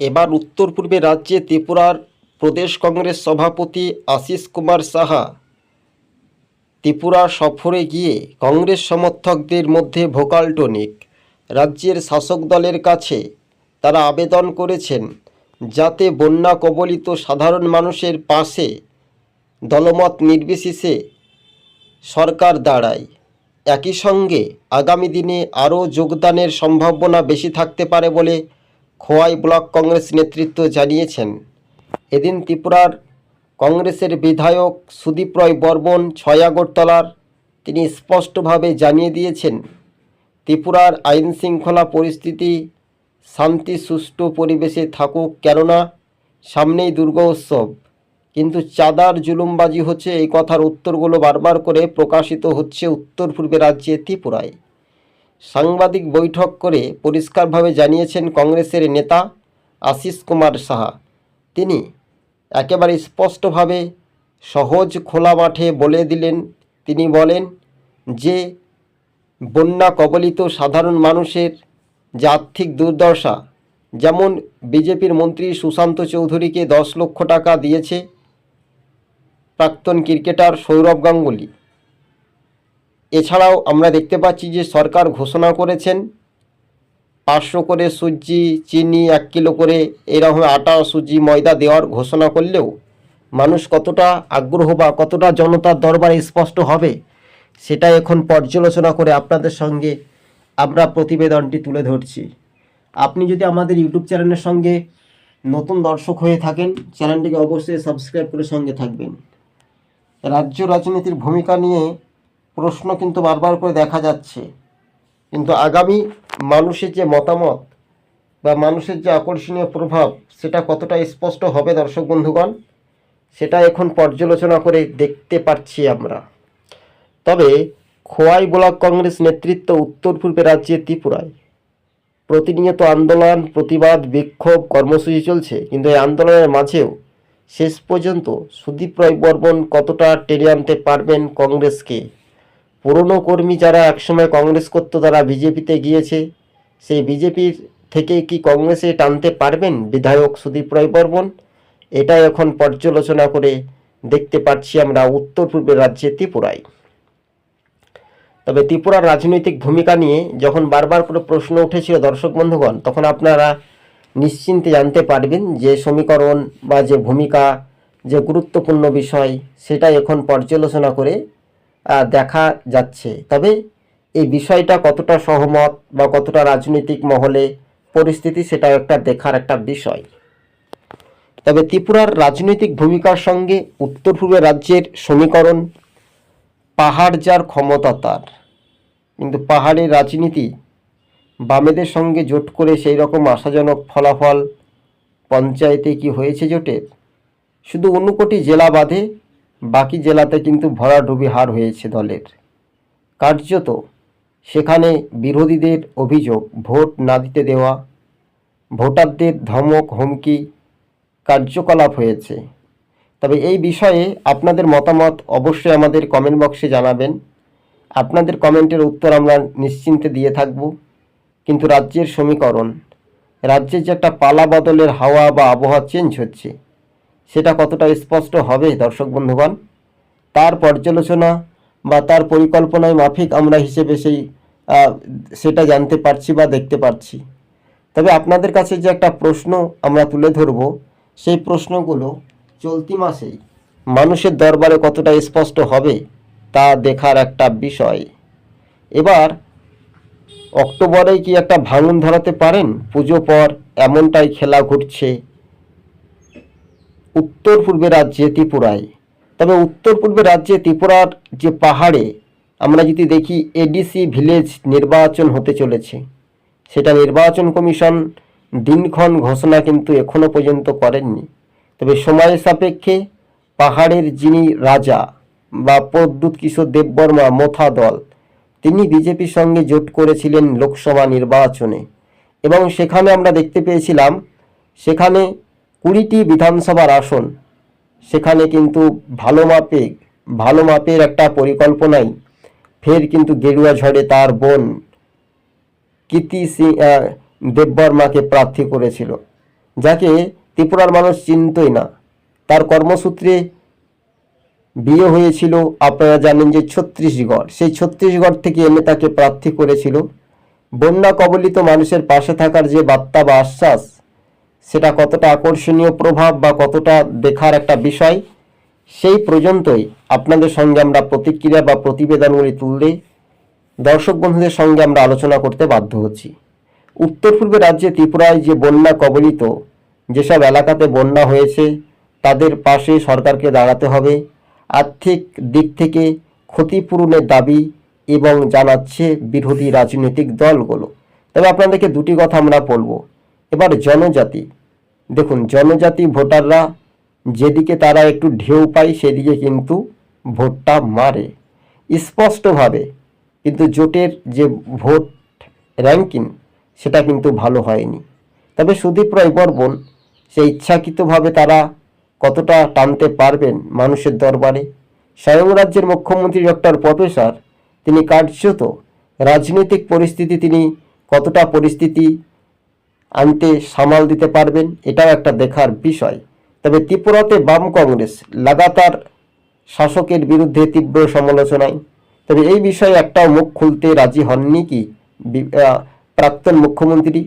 এবার উত্তর পূর্বে রাজ্যে ত্রিপুরার প্রদেশ কংগ্রেস সভাপতি আশিস কুমার সাহা ত্রিপুরা সফরে গিয়ে কংগ্রেস সমর্থকদের মধ্যে ভোকাল টনিক। রাজ্যের শাসক দলের কাছে তারা আবেদন করেছেন যাতে বন্যা কবলিত সাধারণ মানুষের পাশে দলমত নির্বিশেষে সরকার দাঁড়ায়। একই সঙ্গে আগামী দিনে আরও যোগদানের সম্ভাবনা বেশি থাকতে পারে বলে খোয়াই ব্লক কংগ্রেস নেতৃত্ব জানিয়েছেন। এদিন ত্রিপুরার কংগ্রেসের বিধায়ক সুদীপ রয় বর্মন ছয় আগরতলার, তিনি স্পষ্টভাবে জানিয়ে দিয়েছেন, ত্রিপুরার আইন শৃঙ্খলা পরিস্থিতি শান্তি, সুষ্ঠু পরিবেশে থাকুক কেননা সামনেই দুর্গা উৎসব। কিন্তু চাঁদার জুলুমবাজি হচ্ছে এই কথার উত্তরগুলো বারবার করে প্রকাশিত হচ্ছে উত্তর পূর্বে রাজ্যে ত্রিপুরায়। সাংবাদিক বৈঠক করে পরিষ্কারভাবে জানিয়েছেন কংগ্রেসের নেতা আশিস কুমার সাহা। তিনি একেবারে স্পষ্টভাবে সহজ খোলা মাঠে বলে দিলেন, তিনি বলেন যে, বন্যা কবলিত সাধারণ মানুষের যে আর্থিক দুর্দশা, যেমন বিজেপির মন্ত্রী সুশান্ত চৌধুরীকে দশ লক্ষ টাকা দিয়েছে প্রাক্তন ক্রিকেটার সৌরভ গাঙ্গুলি এছাড়াও আমরা দেখতে পাচ্ছি যে সরকার ঘোষণা করেছেন পাঁচশো করে সুজি, চিনি এক কিলো করে এরকম আটা, সুজি, ময়দা দেওয়ার ঘোষণা করলেও মানুষ কতটা আগ্রহ বা কতটা জনতার দরবারে স্পষ্ট হবে সেটা এখন পর্যালোচনা করে আপনাদের সঙ্গে আমরা প্রতিবেদনটি তুলে ধরছি। আপনি যদি আমাদের ইউটিউব চ্যানেলের সঙ্গে নতুন দর্শক হয়ে থাকেন, চ্যানেলটিকে অবশ্যই সাবস্ক্রাইব করে সঙ্গে থাকবেন। রাজ্য রাজনীতির ভূমিকা নিয়ে প্রশ্ন কিন্তু বারবার করে দেখা যাচ্ছে। কিন্তু আগামী মানুষের যে মতামত বা মানুষের যে আকর্ষণীয় প্রভাব, সেটা কতটা স্পষ্ট হবে দর্শক বন্ধুগণ, সেটা এখন পর্যালোচনা করে দেখতে পাচ্ছি আমরা। তবে খোয়াই ব্লক কংগ্রেস নেতৃত্ব উত্তর পূর্বে রাজ্যের ত্রিপুরায় প্রতিনিয়ত আন্দোলন, প্রতিবাদ, বিক্ষোভ, কর্মসূচি চলছে। কিন্তু এই আন্দোলনের মাঝেও শেষ পর্যন্ত সুদীপ রায় বর্মন কতটা টেনে আনতে পারবেন কংগ্রেসকে? পুরনো কর্মী যারা একসময় কংগ্রেস করত, তারা বিজেপিতে গিয়েছে। সেই বিজেপির থেকে কি কংগ্রেসে টানতে পারবেন বিধায়ক সুদীপ রায় বর্মন? এটা এখন পর্যালোচনা করে দেখতে পাচ্ছি আমরা উত্তর পূর্বের রাজ্যে ত্রিপুরায়। তবে ত্রিপুরার রাজনৈতিক ভূমিকা নিয়ে যখন বারবার করে প্রশ্ন উঠেছিল দর্শক বন্ধুগণ, তখন আপনারা নিশ্চিন্তে জানতে পারবেন যে সমীকরণ বা যে ভূমিকা, যে গুরুত্বপূর্ণ বিষয় সেটা এখন পর্যালোচনা করে দেখা যাচ্ছে। তবে এই বিষয়টা কতটা সহমত বা কতটা রাজনৈতিক মহলে পরিস্থিতি সেটা একটা দেখার একটা বিষয়। তবে ত্রিপুরার রাজনৈতিক ভূমিকার সঙ্গে উত্তর পূর্বের রাজ্যের সমীকরণ পাহাড় যার ক্ষমতা তার। কিন্তু পাহাড়ের রাজনীতি বামেদের সঙ্গে জোট করে সেই রকম আশাজনক ফলাফল পঞ্চায়েতে কি হয়েছে জোটের? শুধু অন্য কোটি জেলা বাদে বাকি জেলাতে কিন্তু ভরাডুবি হার হয়েছে দলের। কার্যত সেখানে বিরোধীদের অভিযোগ, ভোট না দিতে দেওয়া, ভোটারদের ধমক, হুমকি কার্যকলাপ হয়েছে। তবে এই বিষয়ে আপনাদের মতামত অবশ্যই আমাদের কমেন্ট বক্সে জানাবেন। আপনাদের কমেন্টের উত্তর আমরা নিশ্চিন্তে দিয়ে থাকব। কিন্তু রাজ্যের সমীকরণ রাজ্যের যে একটা পালা বদলের হাওয়া বা আবহাওয়া চেঞ্জ হচ্ছে সেটা কতটা স্পষ্ট হবে, দর্শক বন্ধুগণ? তার পর্যালোচনা বা তার পরিকল্পনায় মাফিক আমরা হিসেবে সেই সেটা জানতে পারছি বা দেখতে পারছি। তবে আপনাদের কাছে যে একটা প্রশ্ন আমরা তুলে ধরব, সেই প্রশ্নগুলো চলতি মাসেই মানুষের দরবারে কতটা স্পষ্ট হবে, তা দেখার একটা বিষয়। এবার অক্টোবরে কি একটা ভাঙন ধরাতে পারেন? পুজো পর এমনটাই খেলা ঘুরছে উত্তর পূর্বে রাজ্যে ত্রিপুরায়। তবে উত্তর পূর্বে রাজ্যে ত্রিপুরার যে পাহাড়ে আমরা যদি দেখি এডিসি ভিলেজ নির্বাচন হতে চলেছে। সেটা নির্বাচন কমিশন দিনক্ষণ ঘোষণা কিন্তু এখনও পর্যন্ত করেননি। তবে সময়ের সাপেক্ষে পাহাড়ের যিনি রাজা বা প্রদ্যুৎ কিশোর দেববর্মা মোথা দল, তিনি বিজেপির সঙ্গে জোট করেছিলেন লোকসভা নির্বাচনে। এবং সেখানে আমরা দেখতে পেয়েছিলাম, সেখানে কুড়িটি বিধানসভার আসন, সেখানে কিন্তু ভালো মাপে, ভালো মাপের একটা পরিকল্পনাই। ফের কিন্তু গেরুয়া ঝড়ে তার বোন কীর্তি সিং দেববর্মাকে প্রার্থী করেছিল, যাকে ত্রিপুরার মানুষ চিনতই না। তার কর্মসূত্রে বিয়ে হয়েছিল, আপনারা জানেন যে ছত্তিশগড় সেই ছত্তিশগড় থেকে এনে তাকে প্রার্থী করেছিল। বন্যা কবলিত মানুষের পাশে থাকার যে বার্তা বা আশ্বাস সেটা কতটা আকর্ষণীয় প্রভাব বা কতটা দেখার একটা বিষয়, সেই পর্যন্তই আপনাদের সঙ্গে আমরা প্রতিক্রিয়া বা প্রতিবেদনগুলি তুললে দর্শক বন্ধুদের সঙ্গে আমরা আলোচনা করতে বাধ্য হচ্ছি। উত্তর পূর্বে রাজ্যে ত্রিপুরায় যে বন্যা কবলিত, যেসব এলাকাতে বন্যা হয়েছে, তাদের পাশে সরকারকে দাঁড়াতে হবে। আর্থিক দিক থেকে ক্ষতিপূরণের দাবি এবং জানাচ্ছে বিরোধী রাজনৈতিক দলগুলো। তবে আপনাদেরকে দুটি কথা আমরা বলব। এবার জনজাতি। দেখুন, জনজাতি ভোটাররা যেদিকে তারা একটু ঢেউ পায়, সেদিকে কিন্তু ভোটটা মারে। স্পষ্টভাবে কিন্তু জোটের যে ভোট র্যাঙ্কিং, সেটা কিন্তু ভালো হয়নি। তবে সুদীপ রায় বর্মন সে ইচ্ছাকৃতভাবে তারা কতটা টানতে পারবেন মানুষের দরবারে? স্বয়ং রাজ্যের মুখ্যমন্ত্রী ডক্টর প্রফেসর, তিনি কার্যত রাজনৈতিক পরিস্থিতি, তিনি কতটা পরিস্থিতি আনতে সামাল দিতে পারবেন, এটাও একটা দেখার বিষয়। তবে ত্রিপুরাতে বাম কংগ্রেস লাগাতার শাসকের বিরুদ্ধে তীব্র সমালোচনায়। তবে এই বিষয়ে একটাও মুখ খুলতে রাজি হননি কি? প্রাক্তন মুখ্যমন্ত্রী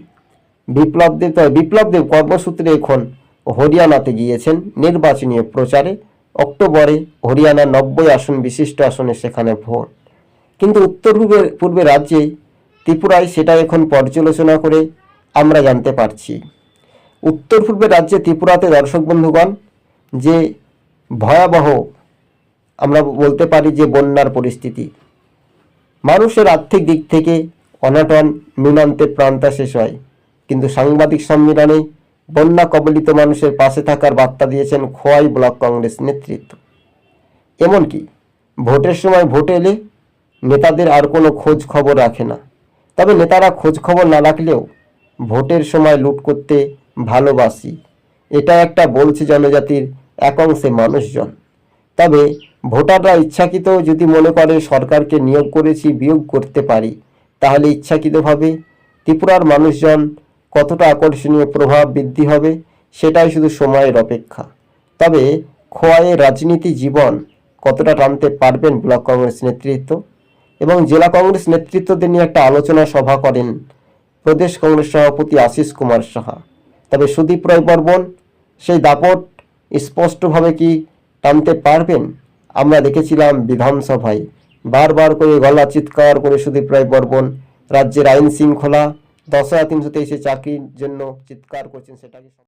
বিপ্লব দেব। বিপ্লব দেব কর্মসূত্রে এখন হরিয়ানাতে গিয়েছেন নির্বাচনী প্রচারে। অক্টোবরে হরিয়ানার নব্বই আসন, বিশিষ্ট আসনে সেখানে ভোট। কিন্তু উত্তর পূর্বে পূর্বে রাজ্যে ত্রিপুরায় সেটা এখন পর্যালোচনা করে আমরা জানতে পারছি। উত্তর পূর্বে রাজ্যে ত্রিপুরাতে দর্শক বন্ধুগণ, যে ভয়াবহ, আমরা বলতে পারি যে বন্যার পরিস্থিতি। মানুষের আর্থিক দিক থেকে অনাটন নুনান্তে প্রান্তা শেষ হয়। কিন্তু সাংবাদিক সম্মেলনে বন্যা কবলিত মানুষের পাশে থাকার বার্তা দিয়েছেন খোয়াই ব্লক কংগ্রেস নেতৃত্ব। এমনকি ভোটের সময় ভোট এলে নেতাদের আর কোনো খোঁজ খবর রাখে না। তবে নেতারা খোঁজ খবর না রাখলেও ভোটের সময় লুট করতে ভালোবাসি। এটা একটা বলছে জনজাতির এক অংশে মানুষজন। তবে ভোটাররা ইচ্ছাকৃত যদি মনে করে সরকারকে নিয়োগ করেছি, বিয়োগ করতে পারি, তাহলে ইচ্ছাকৃতভাবে ত্রিপুরার মানুষজন কতটা আকর্ষণীয় প্রভাব বৃদ্ধি হবে, সেটাই শুধু সময়ের অপেক্ষা। তবে খোয়াইয়ের রাজনীতি জীবন কতটা টানতে পারবেন ব্লক কংগ্রেস নেতৃত্ব? এবং জেলা কংগ্রেস নেতৃত্বদের নিয়ে একটা আলোচনা সভা করেন প্রদেশ কংগ্রেস সভাপতি আশিস কুমার সাহা। তবে সুদীপ রায় বর্মন, সেই দাপট স্পষ্টভাবে কি টানতে পারবেন? আমরা দেখেছিলাম বিধানসভায় বারবার করে গলা চিৎকার করে সুদীপ রায় বর্মন, রাজ্যের আইন শৃঙ্খলা, দশ হাজার তিনশো তেইশে চাকরির জন্য চিৎকার করছেন সেটা কি